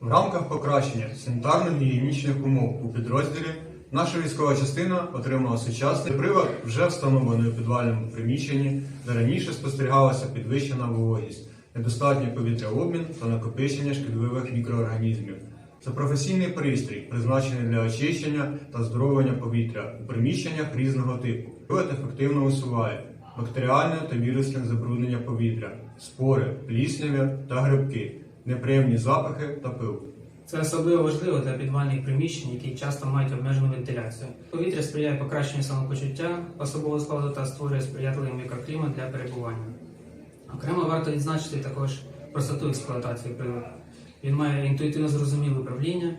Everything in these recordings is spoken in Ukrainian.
В рамках покращення санітарно-гігієнічних умов у підрозділі наша військова частина отримала сучасний привод, вже встановлений у підвальному приміщенні, де раніше спостерігалася підвищена вологість, недостатній повітряобмін та накопичення шкідливих мікроорганізмів. Це професійний пристрій, призначений для очищення та здоровлення повітря у приміщеннях різного типу. Привод ефективно усуває бактеріальне та вірусне забруднення повітря, спори, плісняві та грибки, неприємні запахи та пил. Це особливо важливо для підвальних приміщень, які часто мають обмежену вентиляцію. Повітря сприяє покращенню самопочуття особового складу та створює сприятливий мікроклімат для перебування. Окремо варто відзначити також простоту експлуатації приладу. Він має інтуїтивно зрозуміле управління,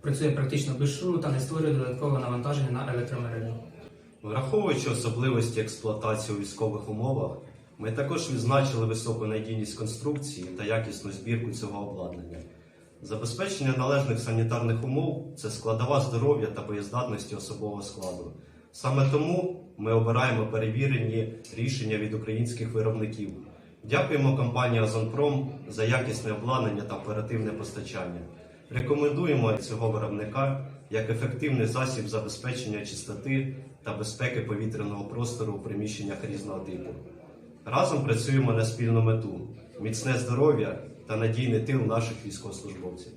працює практично без шуму та не створює додаткового навантаження на електромережу. Враховуючи особливості експлуатації у військових умовах, ми також відзначили високу надійність конструкції та якісну збірку цього обладнання. Забезпечення належних санітарних умов це складова здоров'я та боєздатності особового складу. Саме тому ми обираємо перевірені рішення від українських виробників. Дякуємо компанії Озонпром за якісне обладнання та оперативне постачання. Рекомендуємо цього виробника як ефективний засіб забезпечення чистоти та безпеки повітряного простору у приміщеннях різного типу. Разом працюємо на спільну мету міцне здоров'я та надійний тил наших військовослужбовців.